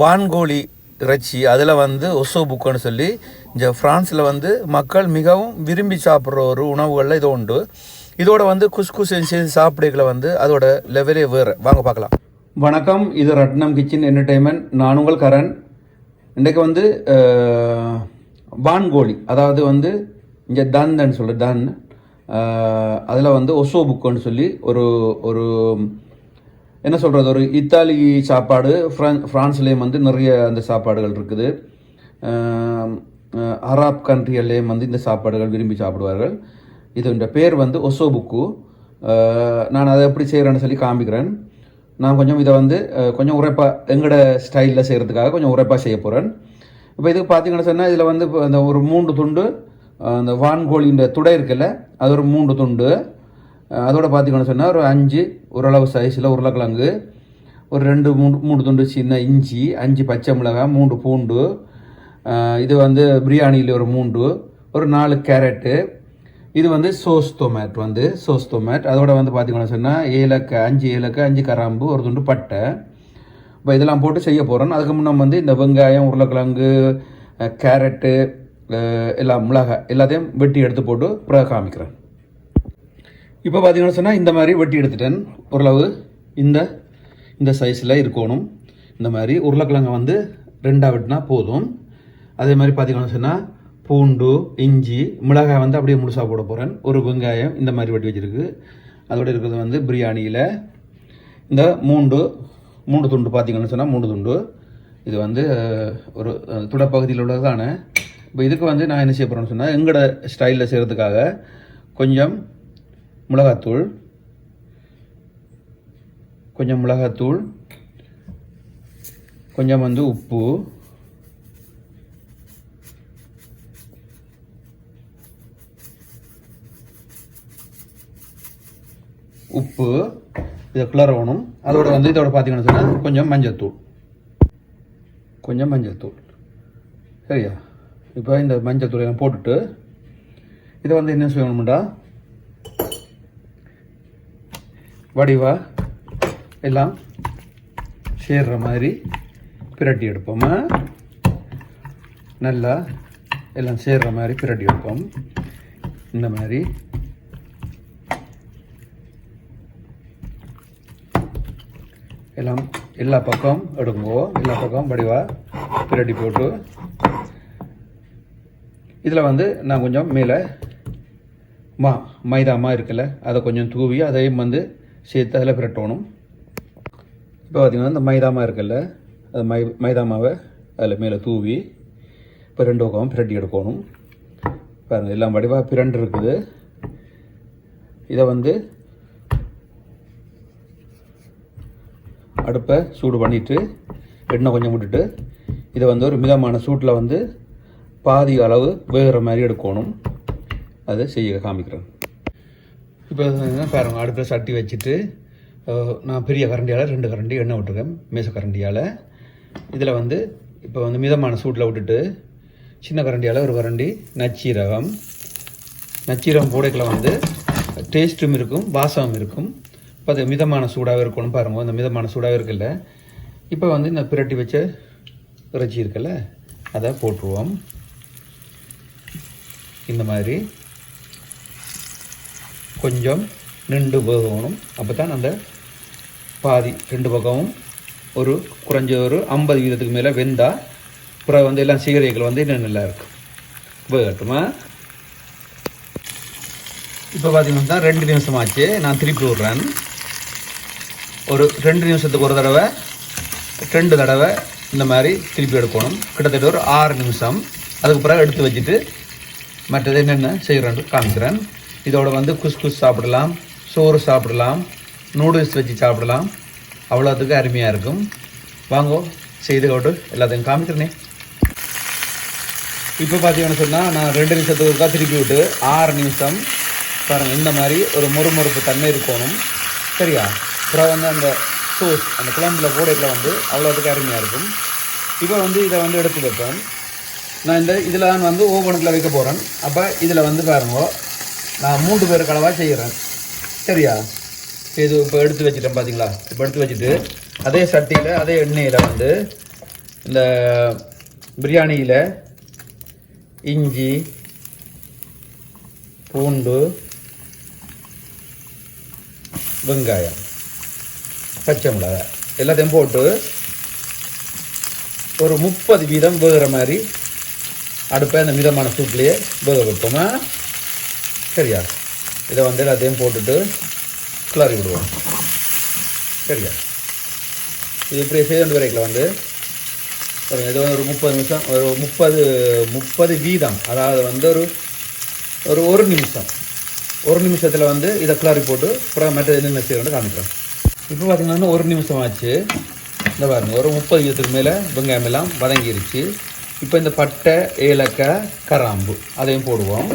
வான்கோழி இறைச்சி அதில் வந்து ஒசோ புக்குன்னு சொல்லி இந்த ஃப்ரான்ஸில் வந்து மக்கள் மிகவும் விரும்பி சாப்பிட்ற ஒரு உணவுகளில் இது உண்டு. இதோட வந்து குஸ்குஸ் செஞ்சு சாப்பிடுகளை வந்து அதோட லெவலே வேறு. வாங்க பார்க்கலாம். வணக்கம். இது ரட்னம் கிச்சன் என்டர்டைன்மெண்ட் நான் உங்கள் கரண். இன்றைக்கு வந்து வான்கோழி அதாவது வந்து இங்கே தன்னு சொல்லு தன். அதில் வந்து ஒசோ புக்குன்னு சொல்லி ஒரு ஒரு என்ன சொல்கிறது ஒரு இத்தாலி சாப்பாடு ஃப்ரான் ஃப்ரான்ஸ்லேயும் வந்து நிறைய அந்த சாப்பாடுகள் இருக்குது. அராப் கண்ட்ரிகள்லேயும் வந்து இந்த சாப்பாடுகள் விரும்பி சாப்பிடுவார்கள். இதோட பேர் வந்து ஒசோபுக்கு. நான் அதை எப்படி செய்கிறேன்னு சொல்லி காமிக்கிறேன். நான் கொஞ்சம் இதை வந்து கொஞ்சம் உரைப்பாக எங்களோட ஸ்டைலில் செய்கிறதுக்காக கொஞ்சம் உரைப்பாக செய்ய போகிறேன் இப்போ இதுக்கு பார்த்தீங்கன்னு சொன்னால் இதில் வந்து இப்போ அந்த ஒரு மூன்று துண்டு அந்த வான்கோழின்ற துடை இருக்குல்ல அது ஒரு மூன்று துண்டு. அதோட பார்த்திங்கன்னு சொன்னால் ஒரு அஞ்சு ஓரளவு சைஸில் உருளைக்கிழங்கு ஒரு ரெண்டு மூணு மூணு துண்டு சின்ன இஞ்சி அஞ்சு பச்சை மிளகாய் மூன்று பூண்டு இது வந்து பிரியாணியில் ஒரு மூண்டு ஒரு நாலு கேரட்டு இது வந்து சோஸ் டொமேட் வந்து சோஸ் டொமேட் அதோட வந்து பார்த்தீங்கன்னு சொன்னால் ஏலக்காய் அஞ்சு ஏலக்காய் அஞ்சு கராம்பு ஒரு துண்டு பட்டை. இப்போ இதெல்லாம் போட்டு செய்ய போகிறோம் அதுக்கு முன்னே வந்து இந்த வெங்காயம் உருளைக்கிழங்கு கேரட்டு எல்லாம் மிளகாய் எல்லாத்தையும் வெட்டி எடுத்து போட்டு பிற காமிக்கிறேன் இப்போ பார்த்தீங்கன்னு சொன்னால் இந்த மாதிரி வெட்டி எடுத்துட்டேன். ஓரளவு இந்த இந்த சைஸில் இருக்கணும். இந்த மாதிரி உருளைக்கிழங்கை வந்து ரெண்டாக வெட்டினா போதும். அதே மாதிரி பார்த்தீங்கன்னு சொன்னால் பூண்டு இஞ்சி மிளகாய் வந்து அப்படியே முழுசாக போட போகிறேன் ஒரு வெங்காயம் இந்த மாதிரி வெட்டி வச்சுருக்கு. அதோட இருக்கிறது வந்து பிரியாணியில். இந்த மூண்டு மூணு துண்டு பார்த்தீங்கன்னு சொன்னால் மூணு துண்டு. இது வந்து ஒரு துடப்பகுதியில் உள்ளதான இப்போ இதுக்கு வந்து நான் என்ன செய்ய போகிறேன்னு சொன்னால் எங்களோட ஸ்டைலில் செய்கிறதுக்காக கொஞ்சம் மிளகாத்தூள். கொஞ்சம் மிளகாத்தூள். கொஞ்சம் வந்து உப்பு. உப்பு. இதை கிளறவணும் அதோட வந்து இதோட பார்த்தீங்கன்னு சொன்னால் கொஞ்சம் மஞ்சத்தூள். கொஞ்சம் மஞ்சத்தூள். சரியா? இப்போ இந்த மஞ்சத்தூளை எல்லாம் போட்டுட்டு இதை வந்து என்ன செய்யணும்டா? வடிவா எல்லாம் சேர்ற மாதிரி பிரட்டி எடுப்போமா? நல்லா எல்லாம் சேர்ற மாதிரி பிரட்டி எடுப்போம். இந்த மாதிரி. எல்லாம் எல்லா பக்கம் எடுங்கோ எல்லா பக்கம் வடிவா பிரட்டி போட்டு. இதில் வந்து நான் கொஞ்சம் மேலே மா மைதா மா இருக்குல்ல அதை கொஞ்சம் தூவி அதையும் வந்து சேர்த்து அதில் பிரட்டணும் இப்போ பார்த்திங்கன்னா இந்த மைதா மா இருக்குல்ல அது மை மைதா மாவை அதில் மேலே தூவி இப்போ ரெண்டு பக்கம் பிரட்டி எடுக்கணும். பாருங்கள் எல்லாம் வடிவாக பிரண்டு இருக்குது. இதை வந்து அடுப்பை சூடு பண்ணிவிட்டு எண்ணெய் கொஞ்சம் விட்டுட்டு இதை வந்து ஒரு மிதமான சூட்டில் வந்து பாதி அளவு வேகிற மாதிரி எடுக்கணும். அதை செய்ய காமிக்கிறேன். இப்போ என்ன பாருங்க அடுப்பில் சட்டி வச்சுட்டு நான் பெரிய கரண்டியால் ரெண்டு கரண்டி எண்ணெய் விட்டுருக்கேன் மேச கரண்டியால். இதில் வந்து இப்போ வந்து மிதமான சூட்டில் விட்டுட்டு சின்ன கரண்டியால் ஒரு கரண்டி நச்சீரகம். நச்சீரகம் போடைக்கில் வந்து டேஸ்ட்டும் இருக்கும் வாசமும் இருக்கும். இப்போ அது மிதமான சூடாகவே இருக்கணும் பாருங்க அந்த மிதமான சூடாகவே இருக்குல்ல. இப்போ வந்து இந்த பிரட்டி வச்ச இறைச்சி இருக்குல்ல அதை போட்டுருவோம். இந்த மாதிரி. கொஞ்சம் நின்று போகணும். அப்போ தான் அந்த பாதி ரெண்டு பக்கமும் ஒரு குறைஞ்ச ஒரு ஐம்பது வீதத்துக்கு மேலே வெந்தால் அப்புறம் வந்து எல்லாம் சீகரைகள் வந்து இன்னும் நல்லா இருக்கும். போகட்டுமா? இப்போ பார்த்தீங்கன்னா ரெண்டு நிமிஷம் ஆச்சு. நான் திருப்பி விட்றேன். ஒரு ரெண்டு நிமிஷத்துக்கு ஒரு தடவை ரெண்டு தடவை இந்த மாதிரி திருப்பி எடுக்கணும். கிட்டத்தட்ட ஒரு ஆறு நிமிஷம். அதுக்கு பிறகு எடுத்து வச்சுட்டு மற்றது என்னென்ன செய்கிறேன்னு காமிக்கிறேன். இதோட வந்து குஸ்குஸ் சாப்பிடலாம் சோறு சாப்பிடலாம் நூடுல்ஸ் வச்சு சாப்பிடலாம். அவ்வளோத்துக்கு அருமையாக இருக்கும். வாங்கோ செய்து கொண்டு எல்லாத்தையும் காமிக்கிறேனே. இப்போ பார்த்தீங்கன்னு சொன்னால் நான் ரெண்டு நிமிஷத்துக்கு தான் திருப்பி விட்டு ஆறு நிமிஷம் பாருங்கள் இந்த மாதிரி ஒரு மொறுமொறுப்பு தன்மை இருக்கணும். சரியா? அப்புறம் வந்து அந்த சோஸ் அந்த குழம்புல போடையில் வந்து அவ்வளோத்துக்கு அருமையாக இருக்கும். இப்போ வந்து இதை வந்து எடுத்து வைப்பேன் நான் இந்த இதில் தான் வந்து ஓவனுக்குள்ள வைக்க போகிறேன் அப்போ இதில் வந்து பாருங்க நான் மூன்று பேர் கலவாக செய்கிறேன் சரியா? இது இப்போ எடுத்து வச்சுட்டேன் பார்த்தீங்களா இப்போ எடுத்து வச்சுட்டு அதே சட்டியில் அதே எண்ணெயில் வந்து இந்த பிரியாணியில் இஞ்சி பூண்டு வெங்காயம் பச்சை மிளகாய் எல்லாத்தையும் போட்டு ஒரு முப்பது வீதம் வேகிற மாதிரி அடுப்பை அந்த மிதமான சூட்லேயே வேக வைப்போமா. சரியா? இதை வந்து எல்லாத்தையும் போட்டுட்டு கிளறி விடுவோம். சரியா? இது இப்படி செய்து வரைக்கில் வந்து இது வந்து ஒரு முப்பது நிமிஷம் ஒரு முப்பது முப்பது வீதம். அதாவது வந்து ஒரு ஒரு ஒரு நிமிஷம். ஒரு நிமிஷத்தில் வந்து இதை கிளறி போட்டு அப்புறம் மற்ற என்னென்ன செய்யணும்னு காமிக்கிறோம். இப்போ பார்த்தீங்கன்னா ஒரு நிமிஷம் ஆச்சு. இந்த பாருங்கள் ஒரு முப்பது வீதத்துக்கு மேலே வெங்காயம் எல்லாம் வதங்கிருச்சு. இப்போ இந்த பட்டை ஏலக்காய் கராம்பு அதையும் போடுவோம்.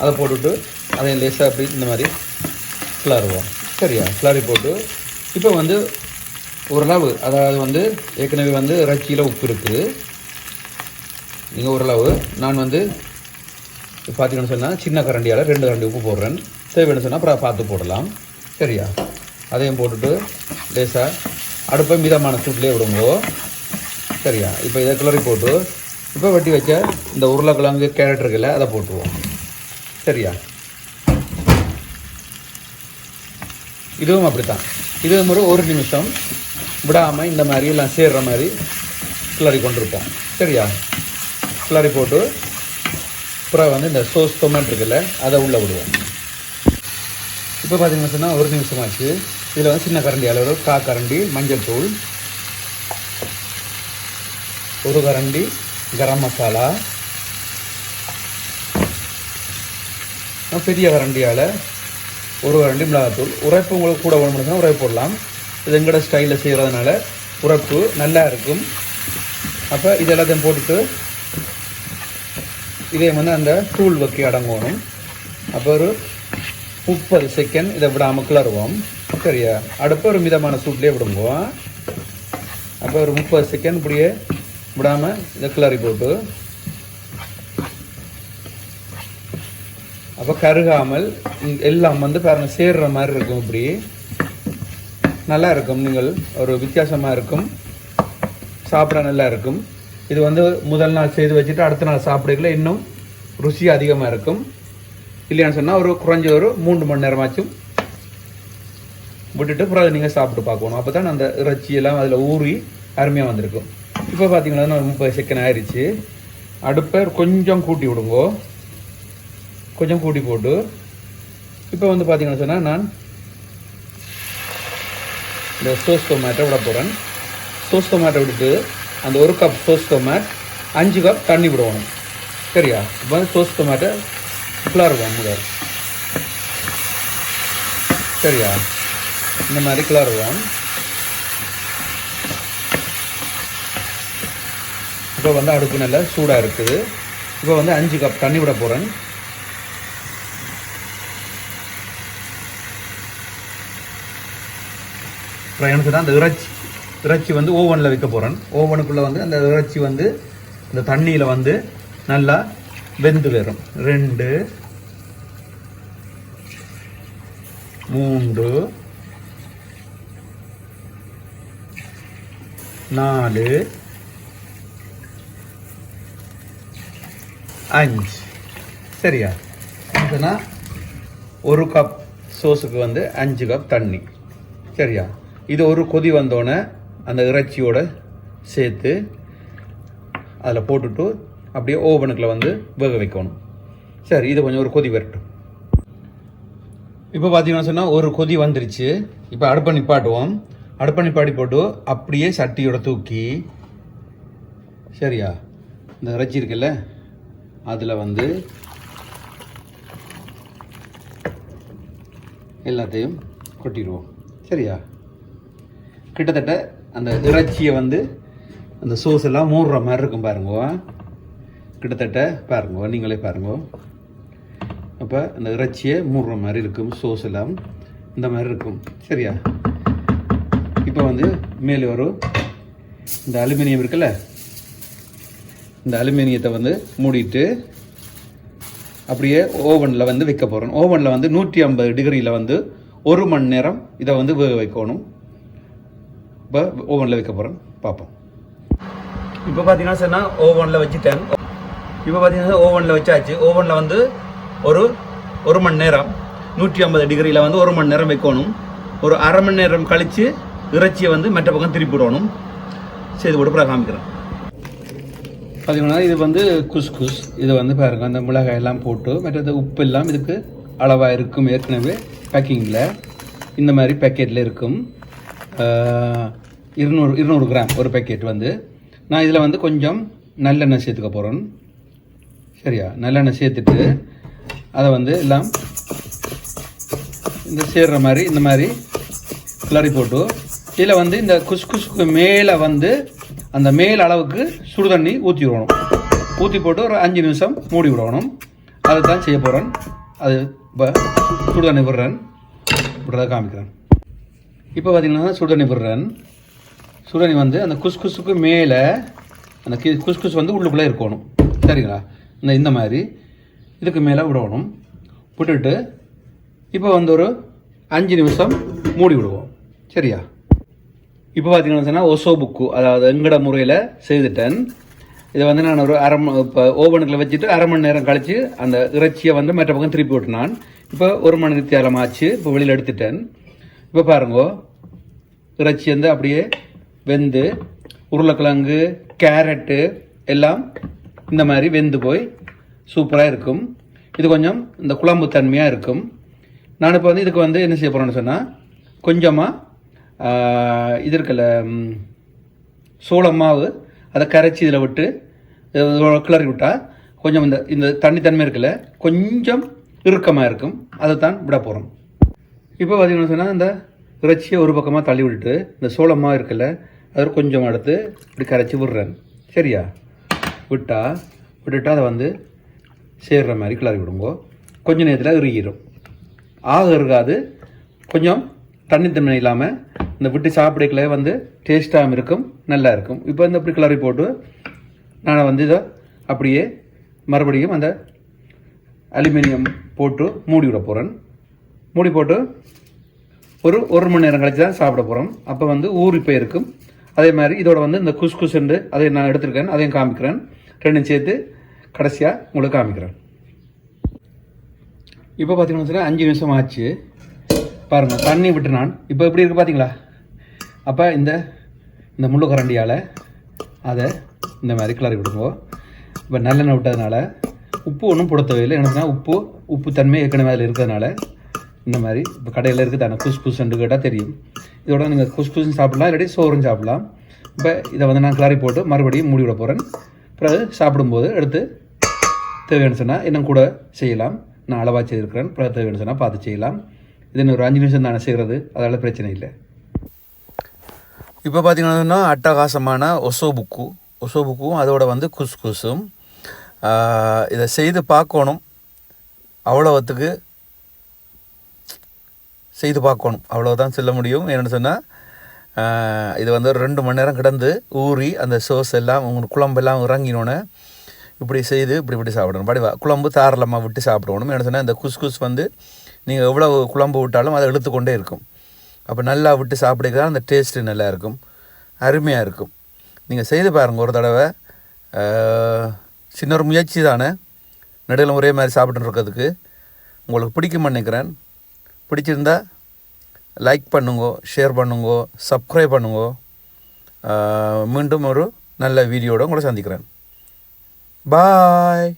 அதை போட்டுவிட்டு அதையும் லேசாக அப்படி இந்த மாதிரி கிளறுவோம். சரியா? கிளறி போட்டு இப்போ வந்து ஓரளவு அதாவது வந்து ஏற்கனவே வந்து இறைச்சியில் உப்பு இருக்குது நீங்கள் ஓரளவு நான் வந்து பார்த்தீங்கன்னு சொன்னால் சின்ன கரண்டியால் ரெண்டு கரண்டி உப்பு போடுறேன். தேவைன்னு சொன்னால் அப்புறம் பார்த்து போடலாம். சரியா? அதையும் போட்டுட்டு லேசாக அடுப்பை மிதமான சூட்லேயே விடுங்கோ. சரியா? இப்போ இதை கிளறி போட்டு இப்போ வெட்டி வச்ச இந்த உருளைக்கிழங்கு கேரட் இருக்குல்ல அதை போட்டுருவோம். சரியா? இதுவும் அப்படித்தான். இதுவும் ஒரு ஒரு நிமிஷம் விடாமல் இந்த மாதிரி எல்லாம் சேர்ற மாதிரி கிளறி கொண்டிருப்போம். சரியா? கிளறி போட்டு அப்புறம் வந்து இந்த சோஸ் டொமேட் இருக்குல்ல அதை உள்ளே விடுவோம். இப்போ பார்த்தீங்கன்னா சொன்னால் ஒரு நிமிஷம் ஆச்சு. இதில் வந்து சின்ன கரண்டி அளவு கா கரண்டி மஞ்சள் தூள் ஒரு கரண்டி கரம் மசாலா பெரிய வரண்டியால் ஒரு வரண்டி மிளகாத்தூள். உரைப்பு உங்களுக்கு கூட வேணும்னா உரைப்பு போடலாம். இது எங்களோட ஸ்டைலில் செய்கிறதுனால உரைப்பு நல்லா இருக்கும். அப்போ இது எல்லாத்தையும் போட்டுட்டு இதே வந்து அந்த தூள் வைக்கி அடங்கணும். அப்போ ஒரு முப்பது செகண்ட் இதை விடாமல் கிளறுவோம். சரியா? அடுப்பை ஒரு மிதமான சூட்லேயே விடுவோம். அப்போ ஒரு முப்பது செகண்ட் இப்படியே விடாமல் இதை கிளறி போட்டு அப்போ கருகாமல் எல்லாம் வந்து பாருங்க சேர்ற மாதிரி இருக்கும் இப்படி. நல்லா இருக்கும் நீங்கள் ஒரு வித்தியாசமாக இருக்கும். சாப்பிட நல்லா இருக்கும். இது வந்து முதல் நாள் செய்து வச்சுட்டு அடுத்த நாள் சாப்பிடல இன்னும் ருசி அதிகமாக இருக்கும். இல்லையான்னு சொன்னால் ஒரு குறைஞ்ச ஒரு மூன்று மணி நேரமாச்சும் விட்டுட்டு அப்புறம் அதை நீங்கள் சாப்பிட்டு பார்க்கணும். அப்போ தான் அந்த இறைச்சியெல்லாம் அதில் ஊறி அருமையாக வந்திருக்கும். இப்போ பார்த்தீங்கன்னா ஒரு முப்பது செகண்ட் ஆயிடுச்சு அடுப்பை கொஞ்சம் கூட்டி விடுங்கோ. கொஞ்சம் கூட்டி போட்டு இப்போ வந்து பார்த்தீங்கன்னு சொன்னால் நான் இந்த சோஸ் டொமேட்டோ விட போகிறேன் சோஸ் டொமேட்டோ விட்டுட்டு அந்த ஒரு கப் சோஸ் டொமேட் அஞ்சு கப் தண்ணி விடுவோம் சரியா? இப்போ வந்து சோஸ் டொமேட்டோ கிளறுவோம் முதல் சரியா? இந்த மாதிரி கிளறுவோம் இப்போ வந்து அடுப்பு நல்லா சூடாக இருக்குது. இப்போ வந்து அஞ்சு கப் தண்ணி விட போகிறேன் அப்புறம் என்ன அந்த இறைச்சி இறைச்சி வந்து ஓவனில் வைக்க போகிறேன் ஓவனுக்குள்ளே வந்து அந்த இறைச்சி வந்து இந்த தண்ணியில் வந்து நல்லா வெந்து வரும். ரெண்டு மூன்று நாலு அஞ்சு. சரியா? இதுனா ஒரு கப் சோஸுக்கு வந்து அஞ்சு கப் தண்ணி. சரியா? இது ஒரு கொதி வந்தோடனே அந்த இறைச்சியோட சேர்த்து அதில் போட்டுட்டு அப்படியே ஓவனுக்குள்ளே வந்து வேக வைக்கணும். சரி இது கொஞ்சம் ஒரு கொதி வரட்டும். இப்போ பார்த்தீங்கன்னா சொன்னால் ஒரு கொதி வந்துருச்சு. இப்போ அடுப்பை நிப்பாட்டுவோம். அடுப்பை நிப்பாட்டி போட்டு அப்படியே சட்டியோட தூக்கி சரியா? இந்த இறைச்சி இருக்குல்ல அதில் வந்து எல்லாத்தையும் கொட்டிடுவோம். சரியா? கிட்டத்தட்ட அந்த இறைச்சியை வந்து அந்த சோஸ் எல்லாம் மூடுற மாதிரி இருக்கும் பாருங்க. கிட்டத்தட்ட பாருங்க நீங்களே பாருங்க. அப்போ அந்த இறைச்சியை மூடுற மாதிரி இருக்கும் சோஸ் எல்லாம் இந்த மாதிரி இருக்கும். சரியா? இப்போ வந்து மேலே வரும். இந்த அலுமினியம் இருக்குல்ல? இந்த அலுமினியத்தை வந்து மூடிட்டு அப்படியே ஓவனில் வந்து வைக்க போகிறோம் ஓவனில் வந்து நூற்றி ஐம்பது டிகிரியில் வந்து ஒரு மணி நேரம் இதை வந்து வேக வைக்கணும். இப்போ ஓவனில் வைக்க போகிறேன் பார்ப்போம் இப்போ பார்த்தீங்கன்னா சொன்னால் ஓவனில் வச்சுட்டேன். இப்போ பார்த்தீங்கன்னா ஓவனில் வச்சாச்சு. ஓவனில் வந்து ஒரு ஒரு மணி நேரம். நூற்றி ஐம்பது டிகிரியில் வந்து ஒரு மணி நேரம் வைக்கணும். ஒரு அரை மணி நேரம் கழித்து இறைச்சியை வந்து மற்ற பக்கம் திருப்பி விடணும். செய்து அப்புறம் காமிக்கிறேன். பார்த்தீங்கன்னா இது வந்து குஸ்குஸ். இது வந்து பாருங்க அந்த மிளகாய் எல்லாம் போட்டு மற்றது உப்பு எல்லாம் இதுக்கு அளவாக இருக்கும். ஏற்கனவே பேக்கிங்கில் இந்த மாதிரி பேக்கெட்டில் இருக்கும். இருநூறு இருநூறு கிராம் ஒரு பேக்கெட் வந்து. நான் இதில் வந்து கொஞ்சம் நல்லெண்ணெய் சேர்த்துக்க போகிறேன் சரியா? நல்லெண்ணெய் சேர்த்துட்டு அதை வந்து எல்லாம் இந்த சேர்ற மாதிரி இந்த மாதிரி கிளறி போட்டு இதில் வந்து இந்த குஸ்குஸ்க்கு மேலே வந்து அந்த மேல் அளவுக்கு சுடு தண்ணி ஊற்றி விடணும். ஊற்றி போட்டு ஒரு அஞ்சு நிமிஷம் மூடி விடணும். அதை தான் செய்ய போகிறேன் அது இப்போ சுடு தண்ணி விடுறேன். விடுறதை காமிக்கிறேன். இப்போ பார்த்தீங்கன்னா சுடு விடுறேன். சுடு வந்து அந்த குஸ்குஸுக்கு மேலே அந்த கி குஸ்குஸ் வந்து உள்ளுக்குள்ளே இருக்கணும். சரிங்களா? இந்த இந்த மாதிரி. இதுக்கு மேலே விடணும். விட்டுட்டு இப்போ வந்து ஒரு அஞ்சு நிமிஷம் மூடி விடுவோம். சரியா? இப்போ பார்த்தீங்கன்னா சொன்னால் ஒசோ புக்கு அதாவது எங்கட முறையில் செய்துட்டேன். இதை வந்து நான் ஒரு அரை இப்போ ஓவனுக்குள்ள வச்சுட்டு அரை மணி நேரம் கழித்து அந்த இறைச்சியை வந்து மற்ற பக்கம் திருப்பி விட்டு நான் இப்போ ஒரு மணி நேரம் ஆச்சு. இப்போ வெளியில் எடுத்துட்டேன். இப்போ பாருங்க. இறைச்சி வந்து அப்படியே வெந்து உருளைக்கிழங்கு கேரட்டு எல்லாம் இந்த மாதிரி வெந்து போய் சூப்பராக இருக்கும். இது கொஞ்சம் இந்த குழம்பு தன்மையாக இருக்கும். நான் இப்போ வந்து இதுக்கு வந்து என்ன செய்ய போகிறேன்னு சொன்னால் கொஞ்சமாக இது இருக்குல்ல சோளம் மாவு அதை கரைச்சி இதில் விட்டு கிளறி விட்டால் கொஞ்சம் இந்த இந்த தண்ணி தன்மை இருக்குல்ல கொஞ்சம் இறுக்கமாக இருக்கும். அதை தான் விட போகிறோம் இப்போ பார்த்தீங்கன்னு சொன்னால் இந்த இறைச்சியை ஒரு பக்கமாக தள்ளி விட்டுட்டு இந்த சோளமாக இருக்குல்ல அதை கொஞ்சம் எடுத்து இப்படி கரைச்சி விடுறேன். சரியா? விட்டால் விட்டுட்டு அதை வந்து சேர்கிற மாதிரி கிளறி விடுங்கோ. கொஞ்ச நேரத்தில் இறுகிடும் ஆக இருக்காது கொஞ்சம் தண்ணித்தன்மை இல்லாமல் இந்த விட்டு சாப்பிடக்கல வந்து டேஸ்ட்டாகவும் இருக்கும் நல்லா இருக்கும். இப்போ இந்த இப்படி கிளறி போட்டு நான் வந்து இதை அப்படியே மறுபடியும் அந்த அலுமினியம் போட்டு மூடி விட போகிறேன் மூடி போட்டு ஒரு ஒரு மணி நேரம் கழிச்சு தான் சாப்பிட போகிறோம் அப்போ வந்து ஊறி போயிருக்கும் அதே மாதிரி இதோட வந்து இந்த குஸ் உண்டு அதை நான் எடுத்திருக்கேன். அதையும் காமிக்கிறேன். ரெண்டும் சேர்த்து கடைசியாக உங்களுக்கு காமிக்கிறேன். இப்போ பார்த்தீங்கன்னா வச்சுக்கோங்க, அஞ்சு நிமிஷம் ஆச்சு. பாருங்கள் தண்ணி விட்டு நான். இப்போ எப்படி இருக்குது பார்த்தீங்களா அப்போ இந்த இந்த முள்ளு கரண்டியால் அதை இந்த மாதிரி கிளறி விடுங்க. இப்போ நல்லெண்ணெய் விட்டதுனால உப்பு ஒன்றும் போட தேவையில்லை எனக்குன்னா உப்பு உப்பு தன்மை ஏற்கனவே அதில் இருக்கிறதுனால இந்த மாதிரி. இப்போ கடையில் இருக்குதான? தானே குஸ் குஸ்ன்னு கேட்டால் தெரியும். இதோட நீங்கள் குஸ் குஸ்ன்னு சாப்பிடலாம் இல்லாட்டி சோறும் சாப்பிடலாம். இப்போ இதை வந்து நான் கிளாரி போட்டு மறுபடியும் மூடி விட போகிறேன் பிறகு சாப்பிடும்போது எடுத்து தேவையான சொன்னால் இன்னும் கூட செய்யலாம். நான் அளவாக செய்திருக்கிறேன். பிறகு தேவையான சொன்னால் பார்த்து செய்யலாம். இது இன்னும் ஒரு அஞ்சு நிமிஷம் தானே செய்கிறது. அதனால் பிரச்சனை இல்லை. இப்போ பார்த்தீங்கன்னா அட்டகாசமான ஒசோ புக்கு ஒசோ புக்கும் அதோட வந்து குஸ் குஸும் இதை செய்து பார்க்கணும். அவ்வளோத்துக்கு செய்து பார்க்கணும். அவ்வளோதான் சொல்ல முடியும். என்னென்னு சொன்னால் இது வந்து ஒரு ரெண்டு மணி நேரம் கிடந்து ஊறி அந்த சோஸ் எல்லாம் உங்களுக்கு குழம்பெல்லாம் இறங்கினோன்னே இப்படி செய்து இப்படி இப்படி சாப்பிடணும். படிவா குழம்பு தாராளமாக விட்டு சாப்பிடணும். என்ன சொன்னால் இந்த குஸ்குஸ் வந்து நீங்கள் எவ்வளோ குழம்பு விட்டாலும் அதை இழுத்துக்கொண்டே இருக்கும். அப்போ நல்லா விட்டு சாப்பிடுக்க அந்த டேஸ்ட்டு நல்லா இருக்கும். அருமையாக இருக்கும். நீங்கள் செய்து பாருங்கள் ஒரு தடவை. சின்ன ஒரு முயற்சி தானே. நடுவில் ஒரே மாதிரி சாப்பிட்டு இருக்கிறதுக்கு. உங்களுக்கு பிடிக்கும் நினைக்கிறேன். பிடிச்சிருந்தா லைக் பண்ணுங்க ஷேர் பண்ணுங்க சப்ஸ்கிரைப் பண்ணுங்க. மீண்டும் ஒரு நல்ல வீடியோட உங்களை சந்திக்கிறேன். பாய்